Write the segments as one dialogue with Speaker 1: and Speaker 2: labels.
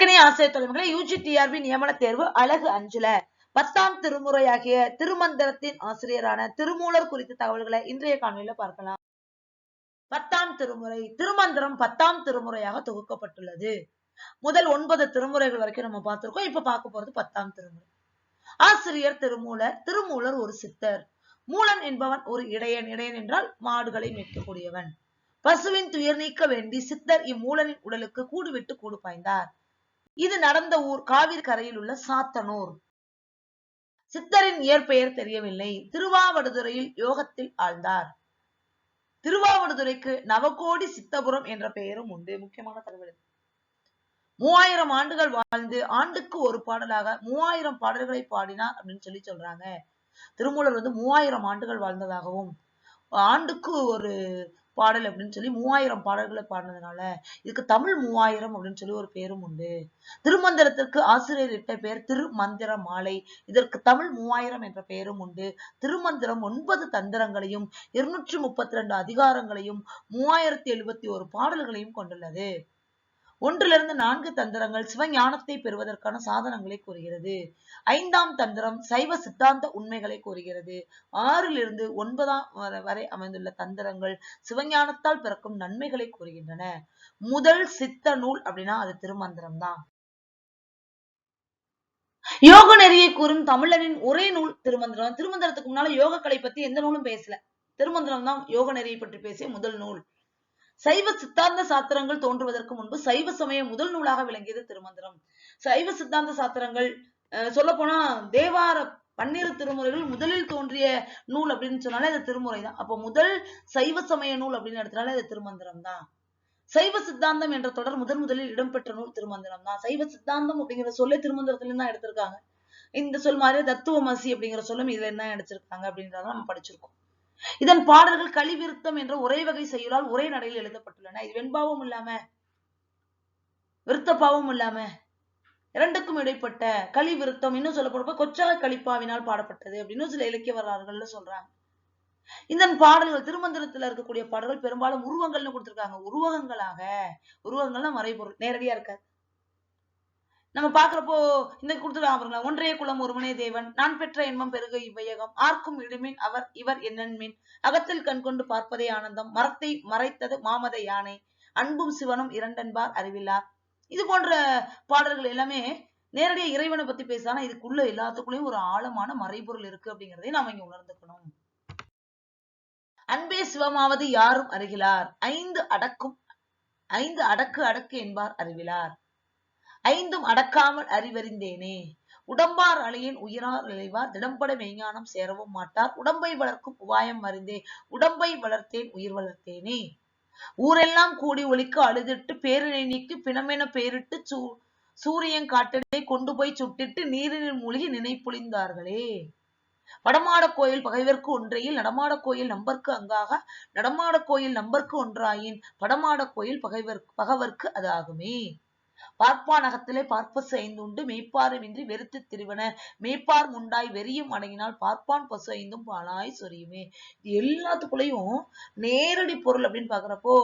Speaker 1: இலக்கணி ஆசிரியர் தலைமைகளை UG TRP நியமன தேர்வு அழகு அஞ்சுல. பத்தாம் திருமுறையாகிய திருமந்திரத்தின் ஆசிரியரான திருமூலர் குறித்த தகவல்களை இன்றைய காணொலியில பார்க்கலாம். பத்தாம் திருமுறை திருமந்திரம் பத்தாம் திருமுறையாக தொகுக்கப்பட்டுள்ளது. முதல் ஒன்பது திருமுறைகள் வரைக்கும் நம்ம பார்த்திருக்கோம். இப்ப பார்க்க போறது பத்தாம் திருமுறை. ஆசிரியர் திருமூலர் திருமூலர் ஒரு சித்தர். மூலன் என்பவன் ஒரு இடையன். இடையன் என்றால் மாடுகளை மேய்க்கக்கூடியவன். பசுவின் துயர் நீக்க வேண்டி சித்தர் இம்மூலனின் உடலுக்கு கூடுவிட்டு கூடு பாய்ந்தார். இது நடந்த ஊர் காவிரி கரையில் உள்ள சாத்தனூர். சித்தரின் இயற்பெயர் தெரியவில்லை. திருவாவடுதுறையில் யோகத்தில் ஆழ்ந்தார். திருவாவடுதுறைக்கு நவகோடி சித்தபுரம் என்ற பெயரும் உண்டு. முக்கியமான தகவல். மூவாயிரம் ஆண்டுகள் வாழ்ந்து ஆண்டுக்கு ஒரு பாடலாக மூவாயிரம் பாடல்களை பாடினார் அப்படின்னு சொல்லி சொல்றாங்க. திருமூலர் வந்து மூவாயிரம் ஆண்டுகள் வாழ்ந்ததாகவும் ஆண்டுக்கு ஒரு பாடல் அப்படின்னு சொல்லி மூவாயிரம் பாடல்களை பாடினதுனால இதுக்கு தமிழ் மூவாயிரம் அப்படின்னு சொல்லி ஒரு பேரும் உண்டு. திருமந்திரத்திற்கு ஆசிரியர் இட்ட பெயர் திருமந்திர மாலை. இதற்கு தமிழ் மூவாயிரம் என்ற பெயரும் உண்டு. திருமந்திரம் ஒன்பது தந்திரங்களையும் இருநூற்றி முப்பத்தி ரெண்டு அதிகாரங்களையும் மூவாயிரத்தி எழுபத்தி ஒரு பாடல்களையும் கொண்டுள்ளது. ஒன்றிலிருந்து நான்கு தந்திரங்கள் சிவஞானத்தை பெறுவதற்கான சாதனங்களை கூறுகிறது. ஐந்தாம் தந்திரம் சைவ சித்தாந்த உண்மைகளை கூறுகிறது. ஆறிலிருந்து ஒன்பதாம் வரை- வரை அமைந்துள்ள தந்திரங்கள் சிவஞானத்தால் பிறக்கும் நன்மைகளை கூறுகின்றன. முதல் சித்த நூல் அப்படின்னா அது திருமந்திரம் தான் யோக நெறியை கூறும் தமிழரின் ஒரே நூல் திருமந்திரம். திருமந்திரத்துக்கு முன்னால யோகக்கலை பத்தி எந்த நூலும் பேசல. திருமந்திரம் தான் யோக நெறியை பற்றி பேசிய முதல் நூல். சைவ சித்தாந்த சாத்திரங்கள் தோன்றுவதற்கு முன்பு சைவ சமய முதல் நூலாக விளங்கியது திருமந்திரம். சைவ சித்தாந்த சாத்திரங்கள் சொல்ல போனா தேவார பன்னிரு திருமுறைகள் முதலில் தோன்றிய நூல் அப்படின்னு சொன்னாலே அது திருமுறை தான் அப்போ முதல் சைவ சமய நூல் அப்படின்னு எடுத்தாலே அது திருமந்திரம் தான் சைவ சித்தாந்தம் என்ற தொடர் முதன் முதலில் இடம்பெற்ற நூல் திருமந்திரம் தான் சைவ சித்தாந்தம் அப்படிங்கிற சொல்லே திருமந்திரத்துல தான் எடுத்திருக்காங்க. இந்த சொல் மாதிரி தத்துவமசி அப்படிங்கிற சொல்லும் இதுல என்ன எடுத்திருக்காங்க அப்படின்றத நம்ம படிச்சிருக்கோம். இதன் பாடல்கள் கலிவிருத்தம் என்ற ஒரே வகை செய்யுளால் ஒரே நடையில் எழுதப்பட்டுள்ளன. இது வெண்பாவும் இல்லாம விருத்தப்பாவும் இல்லாம இரண்டுக்கும் இடைப்பட்ட களி விருத்தம் இன்னும் சொல்லப்படுப்ப கொச்சாக கலிப்பாவினால் பாடப்பட்டது அப்படின்னு சில இலக்கிய வரலாறுகள்ல சொல்றாங்க. இந்த பாடல்கள் திருமந்திரத்துல இருக்கக்கூடிய பாடல்கள் பெரும்பாலும் உருவங்கள்னு கொடுத்திருக்காங்க. உருவகங்களாக உருவங்கள்னா மறைபொருள் நேரடியா இருக்காது. நம்ம பாக்குறப்போ இந்த கொடுத்துருவாங்க பாருங்களா ஒன்றே குலம் ஒருவனே தேவன். நான் பெற்ற இன்பம் பெருக இவ்வையகம். ஆர்க்கும் இடுமின் அவர் இவர் என்னன்மின் அகத்தில் கண் கொண்டு பார்ப்பதே ஆனந்தம். மரத்தை மறைத்தது மாமத யானை. அன்பும் சிவனும் இரண்டென்பார் அறிவில்லார் இது போன்ற பாடல்கள் எல்லாமே நேரடியாக இறைவனை பத்தி பேசானா இதுக்குள்ள எல்லாத்துக்குள்ளயும் ஒரு ஆழமான மறைபொருள் இருக்கு அப்படிங்கறதையும் நாம இங்க உணர்ந்துக்கணும். அன்பே சிவமாவது யாரும் அறிகிறார். ஐந்து அடக்கும் ஐந்து அடக்கு அடக்கு என்பார் அறிவிலார். ஐந்தும் அடக்காமல் அறிவறிந்தேனே. உடம்பார் அலையின் உயிரார் இளைவார் திடம்பட மெய்ஞானம் சேரவும் மாட்டார். உடம்பை வளர்க்கும் உபாயம் அறிந்தே உடம்பை வளர்த்தேன் உயிர் வளர்த்தேனே. ஊரெல்லாம் கூடி ஒழிக்க அழுதிட்டு பேரினை நீக்கி பிணமென பேரிட்டு சூ சூரியன் காட்டினை கொண்டு போய் சுட்டிட்டு நீரினில் மூழ்கி நினைப்புழிந்தார்களே. வடமாட கோயில் பகைவர்க்கு ஒன்றையில் நடமாட கோயில் நம்பர்க்கு அங்காக நடமாட கோயில் நம்பர்க்கு ஒன்றாயின் படமாட கோயில் பகைவர் பகவர்க்கு அது பார்ப்பானகத்திலே பார்ப்பான் அகத்திலே உண்டு ஐந்துண்டு மெய்ப்பாருமின்றி வெறுத்து திருவன. மெய்ப்பார் முண்டாய் வெறியும் அடங்கினால் பார்ப்பான் பசு ஐந்தும் பாலாய் சொரியுமே. எல்லாத்துக்குள்ளேயும் நேரடி பொருள் அப்படின்னு பாக்குறப்போ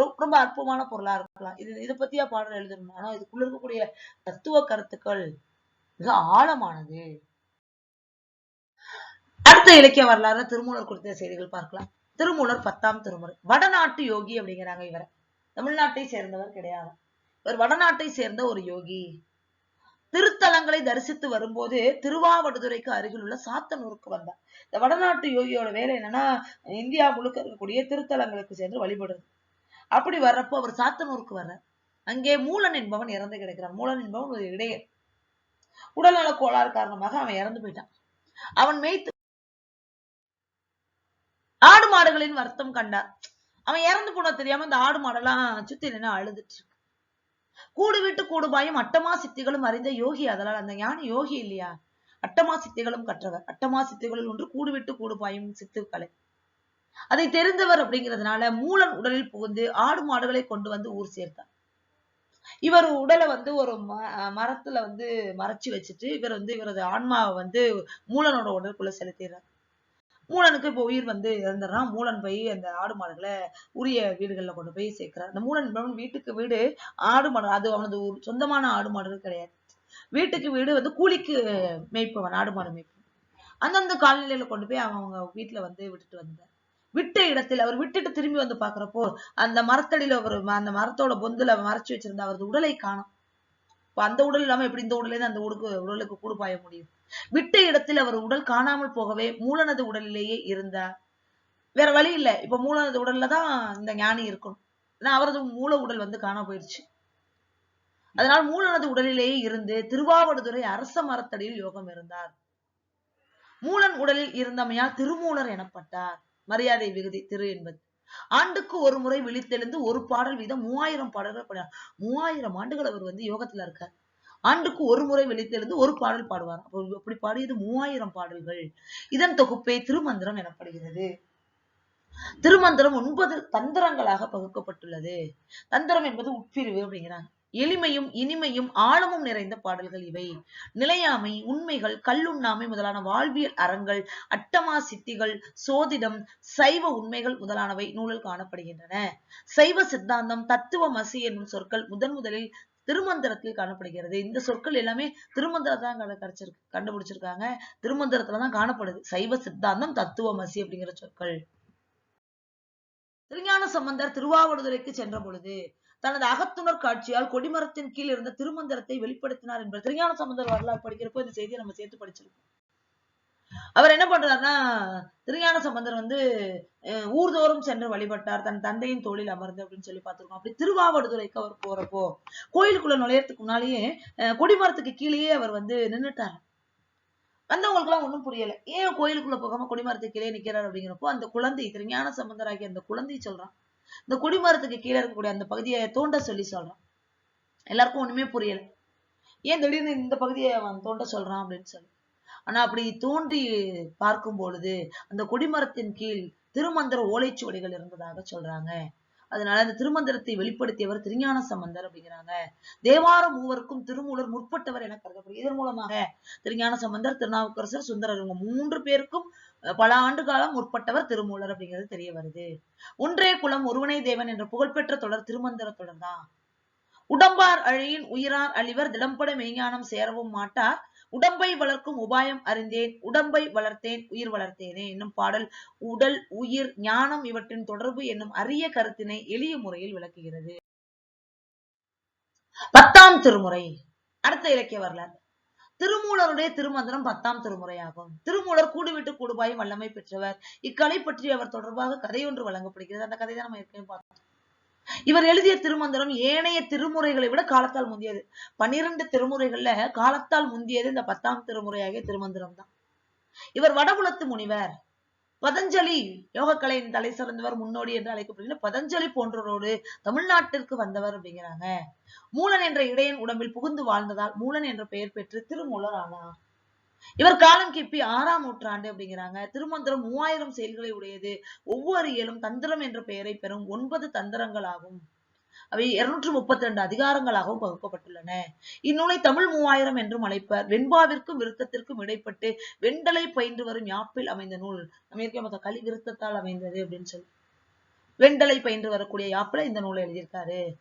Speaker 1: ரொம்ப ரொம்ப அற்புதமான பொருளா இருக்கலாம். இது இதை பத்தியா பாடல் எழுதணும் ஆனா இதுக்குள்ள இருக்கக்கூடிய தத்துவ கருத்துக்கள் மிக ஆழமானது. அடுத்த இலக்கிய வரலாறு திருமூலர் குறித்த செய்திகள் பார்க்கலாம். திருமூலர் பத்தாம் திருமுறை. வடநாட்டு யோகி அப்படிங்கிறாங்க இவரை. தமிழ்நாட்டை சேர்ந்தவர் கிடையாது. இவர் வடநாட்டை சேர்ந்த ஒரு யோகி. திருத்தலங்களை தரிசித்து வரும்போது திருவாவடுதுறைக்கு அருகில் உள்ள சாத்தனூருக்கு வந்தார் இந்த வடநாட்டு யோகியோட வேலை என்னன்னா இந்தியா முழுக்க இருக்கக்கூடிய திருத்தலங்களுக்கு சென்று வழிபடுறது. அப்படி வர்றப்போ அவர் சாத்தனூருக்கு வர்றார். அங்கே மூலன் என்பவன் இறந்து கிடக்கிறான். மூலன் என்பவன் ஒரு இடையர் உடல்நல கோளாறு காரணமாக அவன் இறந்து போயிட்டான். அவன் மேய்த்து ஆடு மாடுகளின் வருத்தம் கண்டார். அவன் இறந்து போன தெரியாம இந்த ஆடு மாடெல்லாம் சுத்தி நின்று அழுதுட்டு இருக்கு. கூடு விட்டு கூடுபாயும் அட்டமா சித்திகளும் அறிந்த யோகி. அதனால் அந்த ஞானி யோகி இல்லையா? அட்டமா சித்திகளும் கற்றவர். அட்டமா சித்திகளில் ஒன்று கூடு விட்டு சித்துக்கலை சித்துக்களை. அதை தெரிந்தவர் அப்படிங்கிறதுனால மூலன் உடலில் புகுந்து ஆடு மாடுகளை கொண்டு வந்து ஊர் சேர்த்தார். இவர் உடலை வந்து ஒரு ம- மரத்துல வந்து மறைச்சு வச்சுட்டு இவர் வந்து இவரது ஆன்மாவை வந்து மூலனோட உடலுக்குள்ள செலுத்திடுறார். மூலனுக்கு இப்போ உயிர் வந்து இறந்துடுறான். மூலன் போய் அந்த ஆடு மாடுகளை உரிய வீடுகளில் கொண்டு போய் சேர்க்கிறான். அந்த மூலன் வீட்டுக்கு வீடு ஆடு மாடு அது அவனது ஒரு சொந்தமான ஆடு மாடுகள் கிடையாது. வீட்டுக்கு வீடு வந்து கூலிக்கு மேய்ப்பவன் ஆடு மாடு மேய்ப்பவன். அந்தந்த காலநிலையில கொண்டு போய் அவன் அவங்க வீட்டுல வந்து விட்டுட்டு வந்தார் விட்ட இடத்தில் அவர் விட்டுட்டு திரும்பி வந்து பாக்குறப்போ அந்த மரத்தடியில ஒரு ம- அந்த மரத்தோட பொந்துல மறைச்சு வச்சிருந்த அவரது உடலை காணும். அந்த உடல் இல்லாம எப்படி இந்த உடலே அந்த உடுக்கு உடலுக்கு கூடு பாய முடியும்? விட்ட இடத்தில் அவர் உடல் காணாமல் போகவே மூலனது உடலிலேயே இருந்தார். வேற வழி இல்லை. இப்ப மூலனது உடல்ல தான் இந்த ஞானி இருக்கணும். ஏன்னா அவரது மூல உடல் வந்து காண போயிருச்சு. அதனால் மூலனது உடலிலேயே இருந்து திருவாவடுதுறை அரச மரத்தடியில் யோகம் இருந்தார். மூலன் உடலில் இருந்தமையால் திருமூலர் எனப்பட்டார். மரியாதை விகுதி திரு என்பது. ஆண்டுக்கு ஒரு முறை விழித்தெழுந்து ஒரு பாடல் வீதம் மூவாயிரம் பாடல்கள் பாடுவார். மூவாயிரம் ஆண்டுகள் அவர் வந்து யோகத்துல இருக்கார். ஆண்டுக்கு ஒரு முறை விழித்தெழுந்து ஒரு பாடல் பாடுவார். அப்படி பாடியது மூவாயிரம் பாடல்கள். இதன் தொகுப்பே திருமந்திரம் எனப்படுகிறது. திருமந்திரம் ஒன்பது தந்திரங்களாக பகுக்கப்பட்டுள்ளது. தந்திரம் என்பது உட்பிரிவு அப்படிங்கிறாங்க. எளிமையும் இனிமையும் ஆழமும் நிறைந்த பாடல்கள் இவை. நிலையாமை உண்மைகள் கல்லுண்ணாமை முதலான வாழ்வியல் அறங்கள் அட்டமா சித்திகள் சோதிடம் சைவ உண்மைகள் முதலானவை நூலில் காணப்படுகின்றன. சைவ சித்தாந்தம் தத்துவமசி என்னும் சொற்கள் முதன் முதலில் திருமந்திரத்தில் காணப்படுகிறது. இந்த சொற்கள் எல்லாமே திருமந்திரத்தை தான் கிடைச்சிருக்கு கண்டுபிடிச்சிருக்காங்க. திருமந்திரத்துலதான் காணப்படுது. சைவ சித்தாந்தம் தத்துவமசி அப்படிங்கிற சொற்கள். திருஞான சம்பந்தர் திருவாவடுதுறைக்கு சென்ற பொழுது தனது அகத்துணர் காட்சியால் கொடிமரத்தின் கீழ் இருந்த திருமந்திரத்தை வெளிப்படுத்தினார் என்பது திருஞான சம்பந்தர் வரலாறு படிக்கிறப்போ இந்த செய்தியை நம்ம சேர்த்து படிச்சிருக்கோம். அவர் என்ன பண்றாருன்னா திருஞான சம்பந்தர் வந்து அஹ், ஊர்தோறும் சென்று வழிபட்டார். தன் தந்தையின் தோளில் அமர்ந்து அப்படின்னு சொல்லி பார்த்திருக்கோம். அப்படி திருவாவடுதுறைக்கு அவர் போறப்போ கோயிலுக்குள்ள நுழையறதுக்கு முன்னாலேயே அஹ், கொடிமரத்துக்கு கீழேயே அவர் வந்து நின்னுட்டார். வந்தவங்களுக்கு எல்லாம் ஒண்ணும் புரியல. ஏன் கோயிலுக்குள்ள போகாம கொடிமரத்துக்கு கீழே நிக்கிறார் அப்படிங்கிறப்போ அந்த குழந்தை திருஞான சம்பந்தராகிய அந்த குழந்தை சொல்றான். இந்த கொடிமரத்துக்கு கீழே இருக்கக்கூடிய அந்த பகுதியை தோண்ட சொல்லி சொல்றான். எல்லாருக்கும் ஒண்ணுமே புரியல. ஏன் திடீர்னு இந்த பகுதியை அவன் தோண்ட சொல்றான் அப்படின்னு சொல்லி. ஆனா அப்படி தோண்டி பார்க்கும் பொழுது அந்த கொடிமரத்தின் கீழ் திருமந்திர ஓலைச்சுவடிகள் இருந்ததாக சொல்றாங்க. அதனால அந்த திருமந்திரத்தை வெளிப்படுத்தியவர் திருஞான சம்பந்தர் அப்படிங்கிறாங்க. தேவார மூவருக்கும் திருமூலர் முற்பட்டவர் என கருதப்படுகிறது. இதன் மூலமாக திருஞான சம்பந்தர் திருநாவுக்கரசர் சுந்தரர் இவங்க மூன்று பேருக்கும் பல ஆண்டு காலம் முற்பட்டவர் திருமூலர் அப்படிங்கிறது தெரிய வருது. ஒன்றே குலம் ஒருவனை தேவன் என்ற புகழ்பெற்ற தொடர் திருமந்திர தொடர் தான் உடம்பார் அழியின் உயிரார் அழிவர் திடம்பட மெய்ஞானம் சேரவும் மாட்டார். உடம்பை வளர்க்கும் உபாயம் அறிந்தேன் உடம்பை வளர்த்தேன் உயிர் வளர்த்தேனே என்னும் பாடல் உடல் உயிர் ஞானம் இவற்றின் தொடர்பு என்னும் அரிய கருத்தினை எளிய முறையில் விளக்குகிறது. பத்தாம் திருமுறை. அடுத்த இலக்கிய வரலாறு. திருமூலருடைய திருமந்திரம் பத்தாம் திருமுறையாகும். திருமூலர் கூடுவிட்டு கூடுபாயும் வல்லமை பெற்றவர். இக்கலை பற்றி அவர் தொடர்பாக கதை ஒன்று வழங்கப்படுகிறது. அந்த கதை தான் நம்ம ஏற்கனவே பார்த்தோம். இவர் எழுதிய திருமந்திரம் ஏனைய திருமுறைகளை விட காலத்தால் முந்தியது. பன்னிரண்டு திருமுறைகள்ல காலத்தால் முந்தியது இந்த பத்தாம் திருமுறையாகிய திருமந்திரம் தான் இவர் வடபுலத்து முனிவர். பதஞ்சலி யோகக்கலையின் தலை சிறந்தவர் முன்னோடி என்று அழைக்கப்படுகிற பதஞ்சலி போன்றவரோடு தமிழ்நாட்டிற்கு வந்தவர் அப்படிங்கிறாங்க. மூலன் என்ற இடையன் உடம்பில் புகுந்து வாழ்ந்ததால் மூலன் என்ற பெயர் பெற்று திருமூலர் ஆனார். இவர் காலம் கிப்பி ஆறாம் நூற்றாண்டு அப்படிங்கிறாங்க. திருமந்திரம் மூவாயிரம் செயல்களை உடையது. ஒவ்வொரு இயலும் தந்திரம் என்ற பெயரை பெறும் ஒன்பது தந்திரங்களாகும். அவை இருநூற்று முப்பத்தி ரெண்டு அதிகாரங்களாகவும் பகுக்கப்பட்டுள்ளன. இந்நூலை தமிழ் மூவாயிரம் என்றும் அழைப்பர். வெண்பாவிற்கும் விருத்தத்திற்கும் இடைப்பட்டு வெண்டலை பயின்று வரும் யாப்பில் அமைந்த நூல். அமெரிக்க மொத்த கலி விருத்தத்தால் அமைந்தது அப்படின்னு சொல்லி. வெண்டலை பயின்று வரக்கூடிய யாப்பில இந்த நூலை எழுதியிருக்காரு.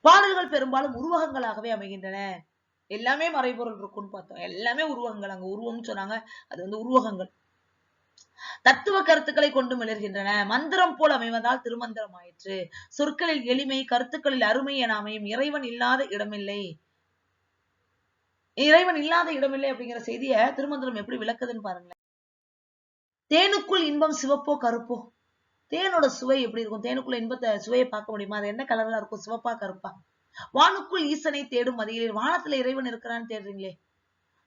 Speaker 1: பாடல்கள் பெரும்பாலும் உருவகங்களாகவே அமைகின்றன. எல்லாமே மறைபொருள் இருக்கும்னு பார்த்தோம். எல்லாமே உருவகங்கள் அங்க உருவம்னு சொன்னாங்க. அது வந்து உருவகங்கள். தத்துவ கருத்துக்களை கொண்டு மிளர்கின்றன. மந்திரம் போல் அமைவதால் திருமந்திரம் ஆயிற்று. சொற்களில் எளிமை கருத்துக்களில் அருமை என அமையும். இறைவன் இல்லாத இடமில்லை. இறைவன் இல்லாத இடமில்லை அப்படிங்கிற செய்தியை திருமந்திரம் எப்படி விளக்குதுன்னு பாருங்களேன். தேனுக்குள் இன்பம் சிவப்போ கருப்போ? தேனோட சுவை எப்படி இருக்கும்? தேனுக்குள்ள இன்பத்தை சுவையை பார்க்க முடியுமா? அது என்ன கலர்ல இருக்கும்? சிவப்பா கருப்பா? வானுக்குள் ஈசனை தேடும் மதியிலே வானத்துல இறைவன் இருக்கிறான்னு தேடுறீங்களே.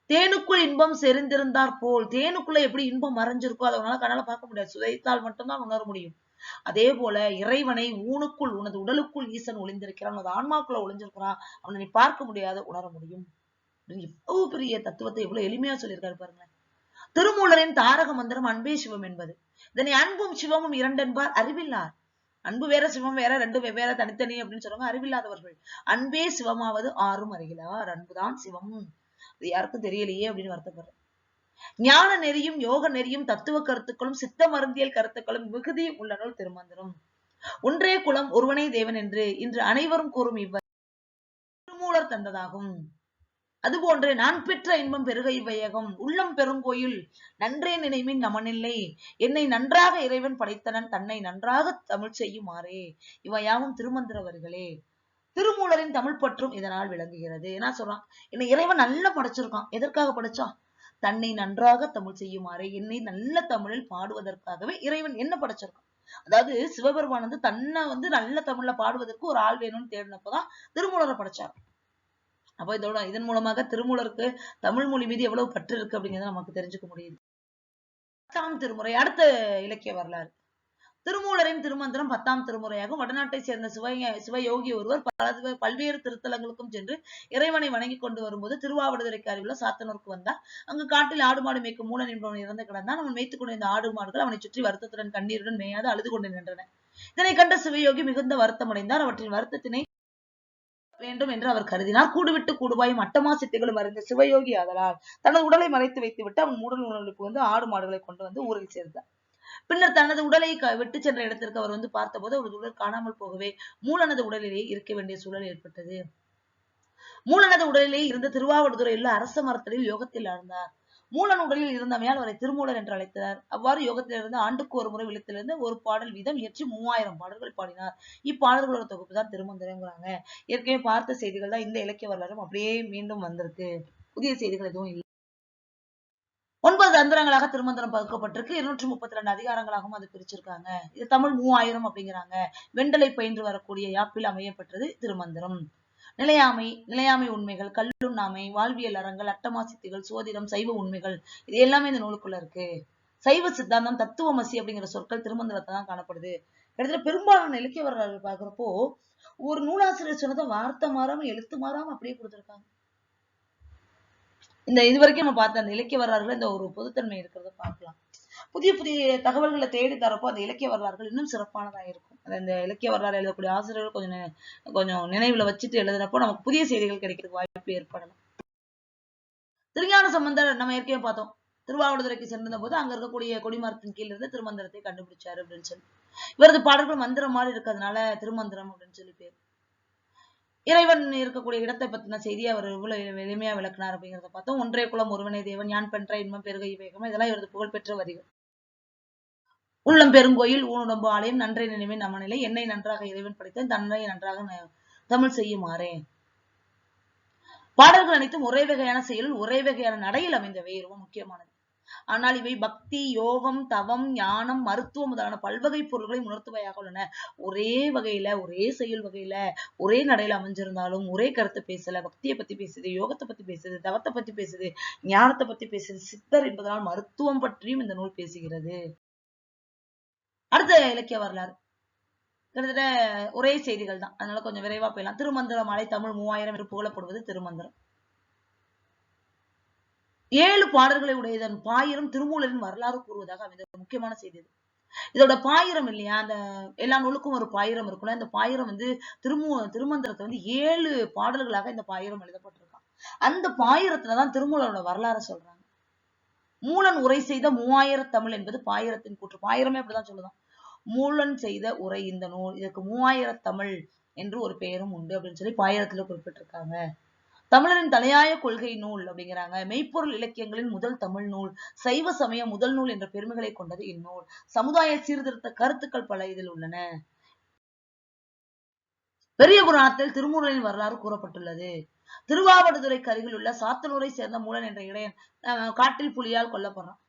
Speaker 1: தேனுக்குள் இன்பம் செறிந்திருந்தார் போல் தேனுக்குள்ள எப்படி இன்பம் மறைஞ்சிருக்கோ அதை உன்னால கண்ணால பார்க்க முடியாது. சுதைத்தால் மட்டும்தான் உணர முடியும். அதே போல இறைவனை ஊனுக்குள் உனது உடலுக்குள் ஈசன் ஒளிந்திருக்கிறான் உனது ஆன்மாக்குள்ள ஒளிஞ்சிருக்கிறான். அவனை நீ பார்க்க முடியாத உணர முடியும். எவ்வளவு பெரிய தத்துவத்தை எவ்வளவு எளிமையா சொல்லியிருக்காரு பாருங்க திருமூலரின் தாரக மந்திரம் அன்பே சிவம் என்பது. இதனை அன்பும் சிவமும் இரண்டென்பார் அறிவில்லார். அன்பு வேற சிவம் வேற ரெண்டு வெவ்வேற தனித்தனி அப்படின்னு சொல்லுவாங்க அறிவில்லாதவர்கள். அன்பே சிவமாவது ஆறும் அறிகிறார். அன்புதான் சிவம். அது யாருக்கும் தெரியலையே அப்படின்னு வருத்தப்படுறேன். ஞான நெறியும் யோக நெறியும் தத்துவ கருத்துக்களும் சித்த மருந்தியல் கருத்துக்களும் மிகுதி உள்ள நூல் திருமந்திரம். ஒன்றே குலம் ஒருவனே தேவன் என்று இன்று அனைவரும் கூறும் இவர் திருமூலர் தந்ததாகும். அதுபோன்று நான் பெற்ற இன்பம் பெருக இவ்வையகம் உள்ளம் பெருங்கோயில் நன்றே நினைவின் நமனில்லை. என்னை நன்றாக இறைவன் படைத்தனன் தன்னை நன்றாக தமிழ் செய்யுமாறே. இவையாவும் திருமந்திர வரிகளே. திருமூலரின் தமிழ் பற்றும் இதனால் விளங்குகிறது. என்ன சொல்றான்? என்னை இறைவன் நல்லா படைச்சிருக்கான். எதற்காக படைச்சான்? தன்னை நன்றாக தமிழ் செய்யுமாறே. என்னை நல்ல தமிழில் பாடுவதற்காகவே இறைவன் என்ன படைச்சிருக்கான்? அதாவது சிவபெருமான் வந்து தன்னை வந்து நல்ல தமிழ்ல பாடுவதற்கு ஒரு ஆள் வேணும்னு தேடினப்பதான் திருமூலரை படைச்சார் அப்போ இதோட இதன் மூலமாக திருமூலருக்கு தமிழ் மொழி மீது எவ்வளவு பற்று இருக்கு அப்படிங்கிறத நமக்கு தெரிஞ்சுக்க முடியுது. பத்தாம் திருமுறை அடுத்த இலக்கிய வரலாறு. திருமூலரின் திருமந்திரம் பத்தாம் திருமுறையாகும். வடநாட்டை சேர்ந்த சிவ சிவயோகி ஒருவர் பல்வேறு திருத்தலங்களுக்கும் சென்று இறைவனை வணங்கி கொண்டு வரும்போது திருவாவடுதுறைக்கு அருகிலுள்ள சாத்தனூருக்கு வந்தார். அங்கு காட்டில் ஆடு மாடு மேய்க்கும் மூலன் என்பவன் இறந்து கிடந்தான். அவன் மேய்த்துக் கொண்டிருந்த ஆடு மாடுகள் அவனை சுற்றி வருத்தத்துடன் கண்ணீருடன் மேயாது அழுது கொண்டு நின்றன இதனை கண்ட சிவயோகி மிகுந்த வருத்தம் அடைந்தார் அவற்றின் வருத்தத்தினை வேண்டும் என்று அவர் கருதினார். கூடுவிட்டு கூடுவாயும் அட்டமா சித்திகளும் அறிந்த சிவயோகி ஆதலால் தனது உடலை மறைத்து வைத்துவிட்டு அவன் மூடல் உணர்வுக்கு வந்து ஆடு மாடுகளை கொண்டு வந்து ஊரில் சேர்ந்தார் பின்னர் தனது உடலை க- விட்டு சென்ற இடத்திற்கு அவர் வந்து பார்த்தபோது அவரது உடல் காணாமல் போகவே மூலனது உடலிலேயே இருக்க வேண்டிய சூழல் ஏற்பட்டது. மூலனது உடலிலே இருந்த திருவாவடுதுறையில் அரச மரத்தலில் யோகத்தில் ஆழ்ந்தார். மூல நூல்களில் இருந்தமையால் அவரை திருமூலர் என்று அழைத்தனர். அவ்வாறு யோகத்திலிருந்து ஆண்டுக்கு ஒரு முறை விழுத்திலிருந்து ஒரு பாடல் வீதம் இயற்றி மூவாயிரம் பாடல்கள் பாடினார். இப்பாடல்களோட தொகுப்பு தான் திருமந்திரங்கிறாங்க ஏற்கனவே பார்த்த செய்திகள் தான் இந்த இலக்கிய வரலாறும் அப்படியே மீண்டும் வந்திருக்கு. புதிய செய்திகள் எதுவும் இல்லை. ஒன்பது தந்திரங்களாக திருமந்திரம் பகுக்கப்பட்டிருக்கு. இருநூற்றி முப்பத்தி ரெண்டு அதிகாரங்களாகவும் அது பிரிச்சிருக்காங்க. இது தமிழ் மூவாயிரம் அப்படிங்கிறாங்க. வெண்டலை பயின்று வரக்கூடிய யாப்பில் அமையப்பட்டது திருமந்திரம். நிலையாமை நிலையாமை உண்மைகள் கல்லுண்ணாமை வாழ்வியல் அறங்கள் அட்டமா சித்திகள் சோதிடம் சைவ உண்மைகள் இது எல்லாமே இந்த நூலுக்குள்ள இருக்கு. சைவ சித்தாந்தம் தத்துவமசி அப்படிங்கிற சொற்கள் திருமந்திரத்தை தான் காணப்படுது. கிட்டத்தட்ட பெரும்பாலான இலக்கிய வரலாறு பாக்குறப்போ ஒரு நூலாசிரியர் சொன்னதை வார்த்தை மாறாம எழுத்து மாறாம அப்படியே கொடுத்திருக்காங்க. இந்த இது வரைக்கும் நம்ம பார்த்த அந்த இலக்கிய வரலாறுல இந்த ஒரு பொதுத்தன்மை இருக்கிறத பார்க்கலாம். புதிய புதிய தகவல்களை தேடி தரப்போ அந்த இலக்கிய வரலாறுகள் இன்னும் சிறப்பானதா இருக்கும். அந்த இந்த இலக்கிய வரலாறு எழுதக்கூடிய ஆசிரியர்கள் கொஞ்சம் கொஞ்சம் நினைவுல வச்சுட்டு எழுதுறப்போ நமக்கு புதிய செய்திகள் கிடைக்கிறதுக்கு வாய்ப்பு ஏற்படலாம் திருஞான சம்பந்தர் நம்ம ஏற்கனவே பார்த்தோம். திருவாவடுதுறைக்கு சென்றிருந்த போது அங்க இருக்கக்கூடிய கொடிமரத்தின் கீழ் இருந்து திருமந்திரத்தை கண்டுபிடிச்சாரு அப்படின்னு சொல்லி. இவரது பாடல்கள் மந்திரம் மாதிரி இருக்கிறதுனால திருமந்திரம் அப்படின்னு சொல்லி பேர். இறைவன் இருக்கக்கூடிய இடத்தை பத்தின செய்தியை அவர் இவ்வளவு எளிமையா விளக்குனார் அப்படிங்கிறத பார்த்தோம். ஒன்றே குலம் ஒருவனே தேவன் யான் பெற்ற இன்பம் பெருகை வேகம் இதெல்லாம் இவரது புகழ்பெற்ற வரிகள். உள்ளம் பெருங்கோயில் ஊனுடம்பு ஆலயம் நன்றை நினைவின் நமநிலை என்னை நன்றாக இறைவன் படைத்தேன் தன்னை நன்றாக தமிழ் செய்யுமாறே பாடல்கள் அனைத்தும் ஒரே வகையான செயலில் ஒரே வகையான நடையில் அமைந்தவை ரொம்ப முக்கியமானது. ஆனால் இவை பக்தி யோகம் தவம் ஞானம் மருத்துவம் முதலான பல்வகை பொருள்களை உணர்த்துவையாக உள்ளன. ஒரே வகையில ஒரே செயல் வகையில ஒரே நடையில அமைஞ்சிருந்தாலும் ஒரே கருத்தை பேசல பக்தியை பத்தி பேசுது யோகத்தை பத்தி பேசுது தவத்தை பத்தி பேசுது ஞானத்தை பத்தி பேசுது சித்தர் என்பதனால் மருத்துவம் பற்றியும் இந்த நூல் பேசுகிறது. அடுத்த இலக்கிய வரலாறு. கிட்டத்தட்ட ஒரே செய்திகள் தான். அதனால கொஞ்சம் விரைவா போயிடலாம். திருமந்திர மலை தமிழ் மூவாயிரம் என்று புகழப்படுவது திருமந்திரம். ஏழு பாடல்களை உடையதன் பாயிரம் திருமூலரின் வரலாறு கூறுவதாக அமைந்த முக்கியமான செய்தி இது. இதோட பாயிரம் இல்லையா? அந்த எல்லா நூலுக்கும் ஒரு பாயிரம் இருக்கும்ல. இந்த பாயிரம் வந்து திருமூ திருமந்திரத்தை வந்து ஏழு பாடல்களாக இந்த பாயிரம் எழுதப்பட்டிருக்கான். அந்த பாயிரத்துலதான் திருமூலரோட வரலாறு சொல்றாங்க. மூலன் உரை செய்த மூவாயிர தமிழ் என்பது பாயிரத்தின் கூற்று. பாயிரமே அப்படிதான் சொல்லுதான். மூலன் செய்த உரை இந்த நூல். இதற்கு மூவாயிர தமிழ் என்று ஒரு பெயரும் உண்டு அப்படின்னு சொல்லி பாயிரத்துல குறிப்பிட்டிருக்காங்க. தமிழரின் தலையாய கொள்கை நூல் அப்படிங்கிறாங்க. மெய்ப்பொருள் இலக்கியங்களின் முதல் தமிழ் நூல். சைவ சமய முதல் நூல் என்ற பெருமைகளை கொண்டது இந்நூல். சமுதாய சீர்திருத்த கருத்துக்கள் பல இதில் உள்ளன. பெரிய புராணத்தில் திருமூலரின் வரலாறு கூறப்பட்டுள்ளது. திருவாவடுதுறைக்கு அருகில் உள்ள சாத்தனூரை சேர்ந்த மூலன் என்ற இடையன் அஹ், காட்டில் புலியால் கொல்லப்படுறான்.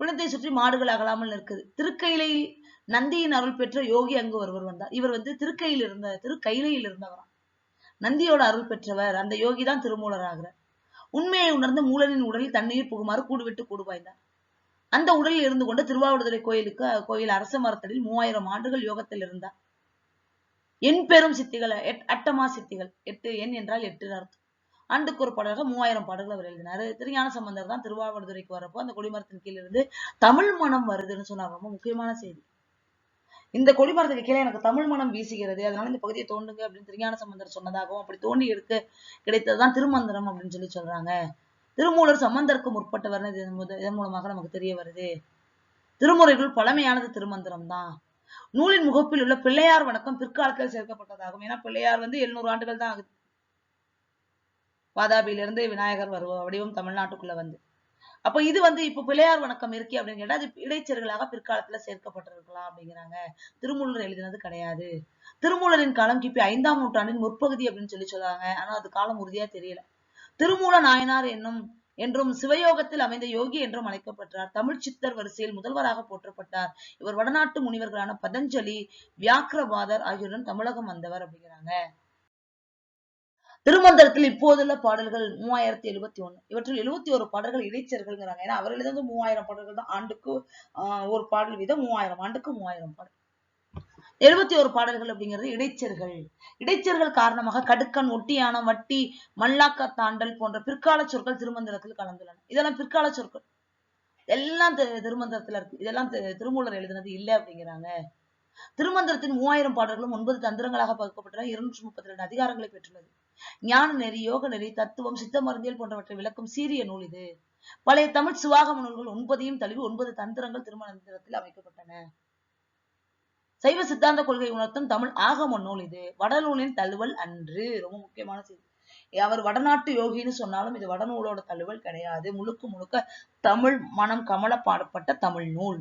Speaker 1: பிணத்தை சுற்றி மாடுகள் அகலாமல் நிற்குது. திருக்கையிலையில் நந்தியின் அருள் பெற்ற யோகி அங்கு ஒருவர் வந்தார். இவர் வந்து திருக்கையில் இருந்த திருக்கையிலையில் இருந்தவராம். நந்தியோட அருள் பெற்றவர் அந்த யோகி தான் திருமூலர் ஆகிறார் உண்மையை உணர்ந்து மூலனின் உடலில் தண்ணீர் புகுமாறு கூடுவிட்டு கூடுவாய்ந்தார் கூடு அந்த உடலில் இருந்து கொண்டு திருவாவடுதுறை கோயிலுக்கு கோயில் அரச மரத்தடியில் மூவாயிரம் ஆண்டுகள் யோகத்தில் இருந்தார். எண் பெரும் சித்திகள் எட்- அட்டமா சித்திகள் எட்டு எண் என்றால் எட்டு அர்த்தம். ஆண்டுக்கு ஒரு பாடலாக மூவாயிரம் பாடல்கள் அவர் எழுதினாரு. திருஞான சம்பந்தர் தான் திருவாவடுதுறைக்கு வரப்போ அந்த கொடிமரத்தின் கீழ் இருந்து தமிழ் மனம் வருதுன்னு சொன்னார். ரொம்ப முக்கியமான செய்தி. இந்த கொடிமரத்துக்கு கீழே எனக்கு தமிழ் மனம் வீசுகிறது. அதனால இந்த பகுதியை தோண்டுங்க அப்படின்னு திருஞான சம்பந்தர் சொன்னதாகவும் அப்படி தோண்டி எடுக்க கிடைத்ததுதான் திருமந்திரம் அப்படின்னு சொல்லி சொல்றாங்க. திருமூலர் சம்பந்தருக்கு முற்பட்டவர் இதன் மூலமாக நமக்கு தெரிய வருது. திருமுறைகள் பழமையானது திருமந்திரம் தான் நூலின் முகப்பில் உள்ள பிள்ளையார் வணக்கம் பிற்காலத்தில் சேர்க்கப்பட்டதாகும். ஏன்னா பிள்ளையார் வந்து எழுநூறு ஆண்டுகள் தான் ஆகுது. வாதாபியிலிருந்து விநாயகர் வருவோம் வடிவம் தமிழ்நாட்டுக்குள்ள வந்து. அப்ப இது வந்து இப்ப பிள்ளையார் வணக்கம் இருக்கே அப்படின்னு கேட்டா அது இடைச்செருகளாக பிற்காலத்துல சேர்க்கப்பட்டிருக்கலாம் அப்படிங்கிறாங்க. திருமூலர் எழுதினது கிடையாது. திருமூலரின் காலம் கிபி ஐந்தாம் நூற்றாண்டின் முற்பகுதி அப்படின்னு சொல்லி சொல்றாங்க. ஆனா அது காலம் உறுதியா தெரியல. திருமூல நாயனார் என்னும் என்றும் சிவயோகத்தில் அமைந்த யோகி என்றும் அழைக்கப்பட்டார். தமிழ் சித்தர் வரிசையில் முதல்வராக போற்றப்பட்டார். இவர் வடநாட்டு முனிவர்களான பதஞ்சலி வியாக்கிரபாதர் ஆகியோருடன் தமிழகம் வந்தவர் அப்படிங்கிறாங்க. திருமந்திரத்தில் இப்போதுள்ள பாடல்கள் மூவாயிரத்தி எழுபத்தி ஒண்ணு. இவற்றில் எழுபத்தி ஒரு பாடல்கள் இடைச்சர்கள்ங்கிறாங்க ஏன்னா அவர்கள் வந்து மூவாயிரம் பாடல்கள் தான். ஆண்டுக்கு ஒரு பாடல் வீதம் மூவாயிரம். ஆண்டுக்கு மூவாயிரம் பாடல். எழுபத்தி ஒரு பாடல்கள் அப்படிங்கிறது இடைச்சர்கள் இடைச்சர்கள் காரணமாக கடுக்கன் ஒட்டியானம் வட்டி மல்லாக்க தாண்டல் போன்ற பிற்கால சொற்கள் திருமந்திரத்தில் கலந்துள்ளன. இதெல்லாம் பிற்கால சொற்கள். எல்லாம் திருமந்திரத்துல இருக்கு. இதெல்லாம் திருமூலர் எழுதினது இல்ல அப்படிங்கிறாங்க. திருமந்திரத்தின் மூவாயிரம் பாடல்களும் ஒன்பது தந்திரங்களாக பகுக்கப்பட்டுள்ள இருநூற்றி முப்பத்தி ரெண்டு அதிகாரங்களை பெற்றுள்ளது. ஞான நெறி யோக நெறி தத்துவம் சித்த மருந்தியல் போன்றவற்றை விளக்கும் சீரிய நூல் இது. பழைய தமிழ் சுவாகம நூல்கள் ஒன்பதையும் தழுவி ஒன்பது தந்திரங்கள் திருமணத்தில் அமைக்கப்பட்டன. சைவ சித்தாந்த கொள்கை உணர்த்தும் தமிழ் ஆகம நூல் இது. வடநூலின் தழுவல் அன்று. ரொம்ப முக்கியமான செய்தி. அவர் வடநாட்டு யோகின்னு சொன்னாலும் இது வடநூலோட தழுவல் கிடையாது. முழுக்க முழுக்க தமிழ் மனம் கமல பாடப்பட்ட தமிழ் நூல்.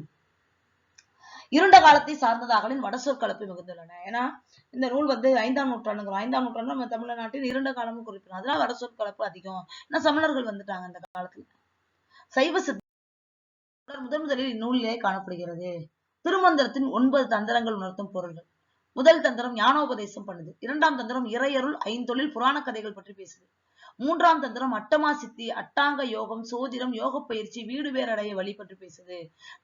Speaker 1: இருண்ட காலத்தை சார்ந்ததாகலின் வட சொற்கலப்பு மிகுந்துள்ளன. ஏன்னா இந்த நூல் வந்து ஐந்தாம் நூற்றாண்டுங்கிற ஐந்தாம் நூற்றாண்டு நம்ம தமிழ்நாட்டில் இருண்ட காலமும் குறிப்பிடும் அதனால வட சொற்கலப்பு அதிகம். ஏன்னா சமணர்கள் வந்துட்டாங்க அந்த காலத்துல. சைவ சித்தர் முதன் முதலில் இந்நூலிலே காணப்படுகிறது. திருமந்திரத்தின் ஒன்பது தந்திரங்கள் உணர்த்தும் பொருள்கள். முதல் தந்திரம் ஞானோபதேசம் பண்ணுது. இரண்டாம் தந்திரம் இறையருள் ஐந்தொழில் புராண கதைகள் பற்றி பேசுது. மூன்றாம் தந்திரம் அட்டமா சித்தி அட்டாங்க யோகம் சோதிடம் யோக பயிற்சி வீடு வேறடைய வழி பற்றி பேசுது.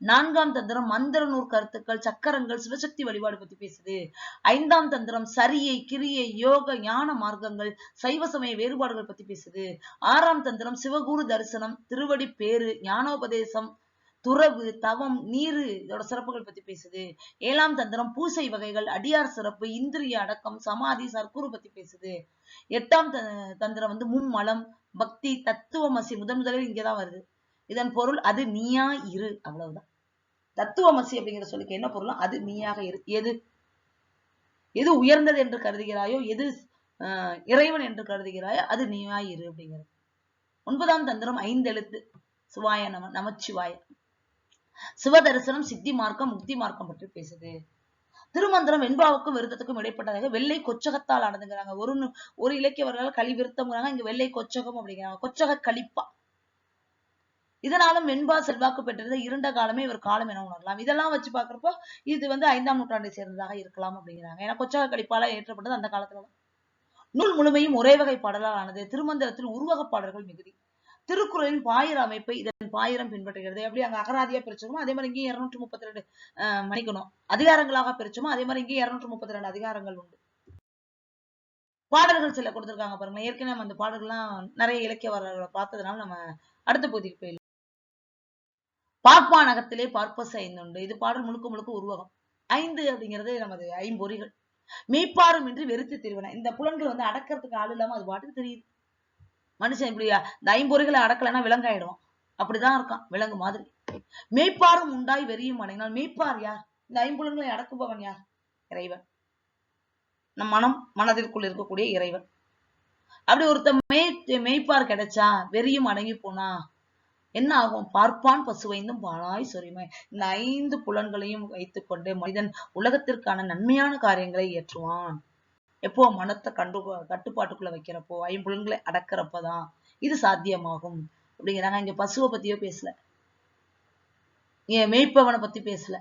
Speaker 1: நான்காம் தந்திரம் மந்திர நூற் கருத்துக்கள் சக்கரங்கள் சிவசக்தி வழிபாடு பற்றி பேசுது. ஐந்தாம் தந்திரம் சரியை கிரியை யோக ஞான மார்க்கங்கள் சைவ சமய வேறுபாடுகள் பத்தி பேசுது. ஆறாம் தந்திரம் சிவகுரு தரிசனம் திருவடி பேரு ஞானோபதேசம் துறவு தவம் நீரு இதோட சிறப்புகள் பத்தி பேசுது. ஏழாம் தந்திரம் பூசை வகைகள் அடியார் சிறப்பு இந்திரிய அடக்கம் சமாதி சர்க்குரு பத்தி பேசுது. எட்டாம் த- தந்திரம் வந்து மும்மலம் பக்தி தத்துவமசி முதன் முதலில் இங்கதான் வருது. இதன் பொருள் அது நீயா இரு அவ்வளவுதான். தத்துவமசி அப்படிங்கிற சொல்லுக்கு என்ன பொருள் அது நீயாக இரு. எது? எது உயர்ந்தது என்று கருதுகிறாயோ எது இறைவன் என்று கருதுகிறாயோ அது நீயா இரு அப்படிங்கிறது. ஒன்பதாம் தந்திரம் ஐந்தெழுத்து சுவாய நம நமச்சிவாய. சிவதரிசனம் சித்தி மார்க்கம் முக்தி மார்க்கம் பற்றி பேசுது. திருமந்திரம் வெண்பாவுக்கும் விருத்தத்துக்கும் இடைப்பட்டதாக வெள்ளை கொச்சகத்தால் ஆனதுங்கிறாங்க. ஒரு ஒரு இலக்கியவர்களால் களி விருத்தம்ங்கிறாங்க இங்க வெள்ளை கொச்சகம் அப்படிங்கிறாங்க. கொச்சக கழிப்பா இதனாலும் வெண்பா செல்வாக்கு பெற்றிருந்த இருண்ட காலமே இவர் காலம் என உணரலாம். இதெல்லாம் வச்சு பாக்குறப்போ இது வந்து ஐந்தாம் நூற்றாண்டை சேர்ந்ததாக இருக்கலாம் அப்படிங்கிறாங்க. ஏன்னா கொச்சக கழிப்பால ஏற்றப்பட்டது அந்த காலத்துல நூல் முழுமையும் ஒரே வகை பாடலால் ஆனது. திருமந்திரத்தில் உருவக பாடல்கள் மிகுதி. திருக்குறளின் பாயிர அமைப்பை இதன் பாயிரம் பின்பற்றுகிறது. எப்படி அங்க அகராதியா பிரிச்சோமோ அதே மாதிரி இங்கேயும் இருநூற்றி முப்பத்தி ரெண்டு மன்னிக்கணும். அதிகாரங்களாக பிரிச்சோமோ அதே மாதிரி இங்கேயும் இருநூற்றி முப்பத்தி ரெண்டு அதிகாரங்கள் உண்டு. பாடல்கள் சில கொடுத்திருக்காங்க பாருங்க ஏற்கனவே நம்ம அந்த பாடல்கள்லாம் நிறைய இலக்கிய வரலாறுகளை பார்த்ததுனால நம்ம அடுத்த பகுதிக்கு போயிடலாம். பார்ப்பானகத்திலே பார்ப்பச ஐந்து உண்டு இது பாடல் முழுக்க முழுக்க உருவகம். ஐந்து அப்படிங்கிறது நமது ஐம்பொறிகள். மெய்ப்பாரும் என்று வெறுத்து தெரிவன. இந்த புலன்கள் வந்து அடக்கிறதுக்கு ஆள் இல்லாம அது பாட்டுக்கு தெரியுது. மனுஷன் இப்படியா இந்த ஐம்பொறிகளை அடக்கலைன்னா விலங்காயிடும். அப்படிதான் இருக்கான் விலங்கு மாதிரி. மெய்ப்பாரும் உண்டாய் வெறியும் அடங்கினால் மெய்ப்பார் யார்? இந்த ஐம்புலன்களை அடக்குபவன் யார்? இறைவன். நம் மனம் மனதிற்குள் இருக்கக்கூடிய இறைவன். அப்படி ஒருத்த மெய் மெய்ப்பார் கிடைச்சா வெறியும் அடங்கி போனா என்ன ஆகும்? பார்ப்பான் பசுவைந்தும் பாலாய் சொரிமை இந்த ஐந்து புலன்களையும் வைத்துக்கொண்டு மனிதன் உலகத்திற்கான நன்மையான காரியங்களை ஏற்றுவான் எப்போ மனத்தை கண்டு கட்டுப்பாட்டுக்குள்ள வைக்கிறப்போ ஐம்புலன்களை அடக்கிறப்பதான் இது சாத்தியமாகும். அப்படிங்கிறாங்க. இங்க பசுவை பத்தியோ பேசல. இங்க மெய்ப்பவனை பத்தி பேசல.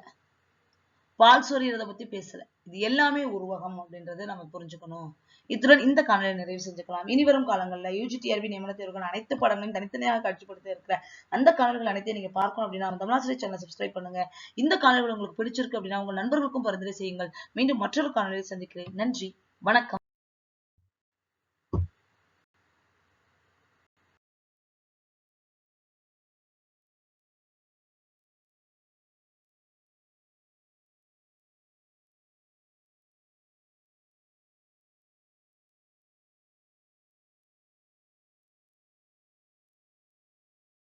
Speaker 1: பால் சொரியறத பத்தி பேசல. இது எல்லாமே உருவகம் அப்படின்றத நம்ம புரிஞ்சுக்கணும். இத்துடன் இந்த காணொலியை நிறைவு செஞ்சுக்கலாம். இனி வரும் காலங்கள்ல யூஜிடிஆர்பி நியமன தேர்வுகள் அனைத்து படங்களையும் தனித்தனியாக காட்சிப்படுத்த இருக்கிற அந்த காணொலிகள் அனைத்தையும் நீங்க பார்க்கணும் அப்படின்னா நம்ம தமிழாசிரியர் சேனல் சப்ஸ்கிரைப் பண்ணுங்க. இந்த காணொலிகள் உங்களுக்கு பிடிச்சிருக்கு அப்படின்னா உங்க நண்பர்களுக்கும் பரிந்துரை செய்யுங்கள். மீண்டும் மற்றொரு காணொலியை சந்திக்கிறேன். நன்றி. வணக்கம்.